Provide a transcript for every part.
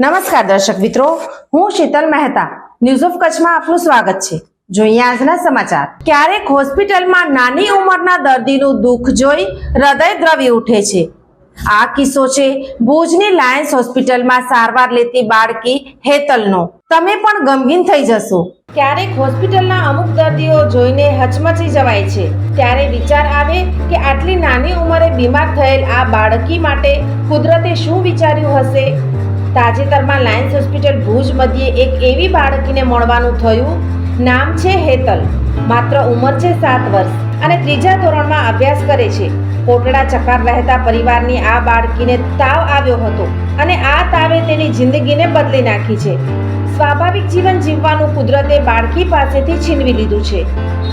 નમસ્કાર દર્શક મિત્રો, હું શીતલ મહેતા. ન્યૂઝ ઓફ કચ્છમાં આપનું સ્વાગત છે. જોઈએ આજના સમાચાર. ક્યારેક હોસ્પિટલમાં નાની ઉંમરના દર્દીનું દુઃખ જોઈ હૃદય દ્રવી ઉઠે છે. આ કિસ્સો છે ભુજની લાયન્સ હોસ્પિટલમાં સારવાર લેતી બાળકી હેતલનો. તમે પણ ગમગીન થઈ જશો. ક્યારેક હોસ્પિટલના અમુક દર્દીઓ જોઈને હચમચી જવાય છે. ત્યારે વિચાર આવે કે આટલી નાની ઉંમરે બીમાર થયેલ આ બાળકી માટે કુદરતે શું વિચાર્યું હશે? તાજેતરમાં લાયન્સ હોસ્પિટલ ભુજ મધ્યે એક એવી બાળકીને મળવાનું થયું. નામ છે હેતલ. માત્ર ઉંમર છે સાત વર્ષ અને ત્રીજા ધોરણમાં અભ્યાસ કરે છે. કોટડા ચકાર રહેતા પરિવારની આ બાળકીને તાવ આવ્યો હતો અને આ તાવે તેની જિંદગીને બદલી નાખી છે. સ્વાભાવિક જીવન જીવવાનું કુદરતે બાળકી પાસેથી છીનવી લીધું છે.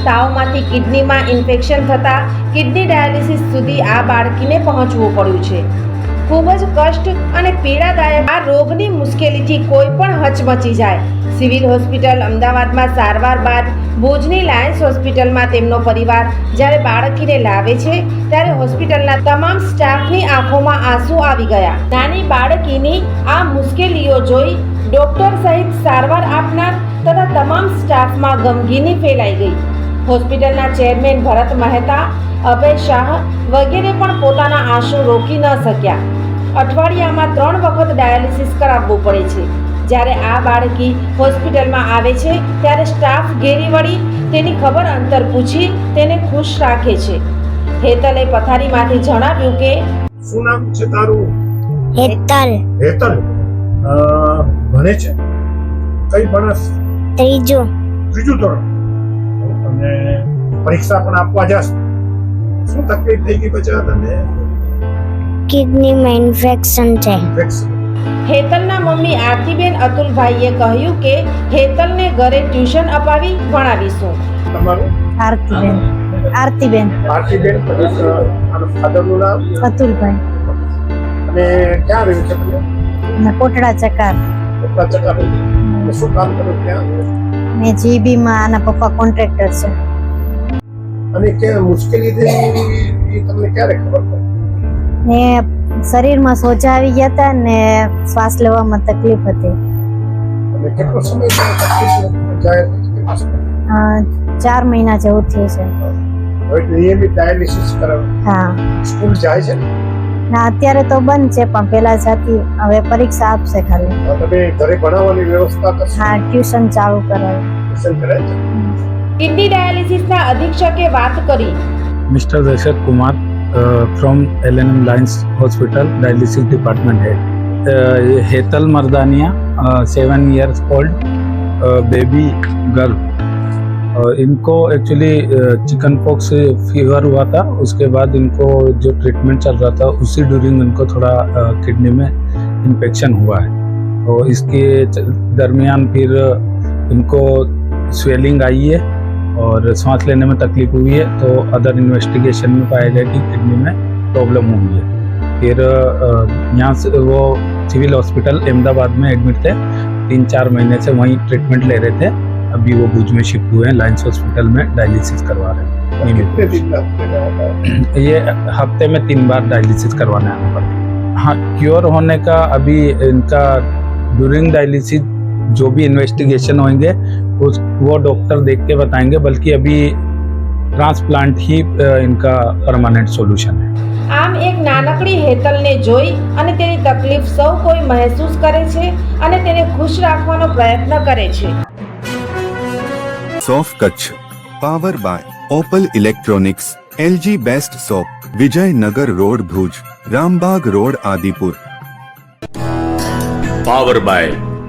તાવમાંથી કિડનીમાં ઇન્ફેક્શન થતાં કિડની ડાયાલિસિસ સુધી આ બાળકીને પહોંચવું પડ્યું છે. ખૂબ જ કષ્ટ અને પીડાદાયક આ રોગની મુશ્કેલીથી કોઈ પણ હચમચી જાય. સિવિલ હોસ્પિટલ અમદાવાદમાં સારવાર બાદ ભુજની લાયન્સ હોસ્પિટલમાં તેમનો પરિવાર જ્યારે બાળકીને લાવે છે, ત્યારે હોસ્પિટલના તમામ સ્ટાફની આંખોમાં આંસુ આવી ગયા. નાની બાળકીની આ મુશ્કેલીઓ જોઈ ડોક્ટર સહિત સારવાર આપનાર તથા તમામ સ્ટાફમાં ગમગીની ફેલાઈ ગઈ. હોસ્પિટલના ચેરમેન ભરત મહેતા અભય શાહ વગેરે પણ પોતાના આંસુ રોકી ન શક્યા. અઠવાડિયામાં ત્રણ વખત ડાયાલિસિસ કરાવવું પડે છે. જ્યારે આ બાળકી હોસ્પિટલમાં આવે છે ત્યારે સ્ટાફ ઘેરી વળી તેની ખબર અંતર પૂછી તેને ખુશ રાખે છે. હેતલે પથારીમાંથી જણાવ્યું કે શું નામ છે તારું? હેતલ. હેતલ? ભણે છે? કઈ ભણસ? ત્રીજો. ત્રીજું ધોરણ. અને પરીક્ષા પણ આપવા જાસ શું તકલીફ થઈ ગઈ બચા તને? કિડનીમાં ઇન્ફેક્શન છે. હેતલના મમ્મી આરતીબેન અતુલભાઈએ કહ્યું કે હેતલને ઘરે ટ્યુશન અપાવી ભણાવીશું. તમારું? આરતીબેન. આરતીબેન. આરતીબેન ફાધરનું નામ? અતુલભાઈ. અને ક્યાં રહ્યું છે તમે? કોટડા ચકાર. કોટડા ચકાર શું કામ કરો ત્યાં? મેં જીબીમાં આના પપ્પા કોન્ટ્રાક્ટર છે. અને કે મુશ્કેલી થઈ તમને ક્યારે ખબર પડી? ને શરીરમાં સોજા આવી ગયા હતા ને શ્વાસ લેવામાં તકલીફ હતી. અને કેટલો સમય તકલીફ ચાર મહિના જેવું થયું છે. નિયમિત ડાયાલિસિસ કરાવે હા. સ્કૂલ જાય છે ના? અત્યારે તો બંધ છે પણ પેલા જાતી હવે પરીક્ષા આપશે ખાલી. તમે ઘરે ભણાવવાની વ્યવસ્થા કરશો? હા ટ્યુશન ચાલુ કરાવે. ટ્યુશન કરે છે? કિડની ડાયાલિસિસના અધિક્ષકે વાત કરી Mr. Dashak Kumar uh, from LNM Lines Hospital, dialysis department head. Uh, ये Hetal Mardania seven years old baby girl इनको एक्चुअली चिकन पॉक्स फीवर हुआ था उसके बाद इनको जो ट्रीटमेंट चल रहा था उसी ड्यूरिंग इनको थोड़ा किडनी में इन्फेक्शन हुआ है और इसके च- दरमियान फिर इनको स्वेलिंग आई है और सांस लेने में तकलीफ़ हुई है तो अदर इन्वेस्टिगेशन में पाया गया कि किडनी में प्रॉब्लम हुई है। फिर यहाँ से वो सिविल हॉस्पिटल अहमदाबाद में एडमिट थे। तीन चार महीने से वहीं ट्रीटमेंट ले रहे थे। अभी वो भुज में शिफ्ट हुए हैं लाइन्स हॉस्पिटल में डायलिसिस करवा रहे हैं। ये हफ़्ते में तीन बार डायलिसिस करवाना है। हाँ क्योर होने का अभी इनका ड्यूरिंग डायलिसिस जो भी इन्वेस्टिगेशन होंगे उस वो डॉक्टर देख के बताएंगे बल्कि अभी ट्रांसप्लांट ही अ, इनका परमानेंट सॉल्यूशन है આમ એક નાનકડી હેતલને જોઈ અને તેની તકલીફ સૌ કોઈ મહેસૂસ કરે છે અને તેને ખુશ રાખવાનો પ્રયત્ન કરે છે સોફ Kutch power by Opal electronics LG best shop Vijaynagar road Bhuj Rambag road Adipur power by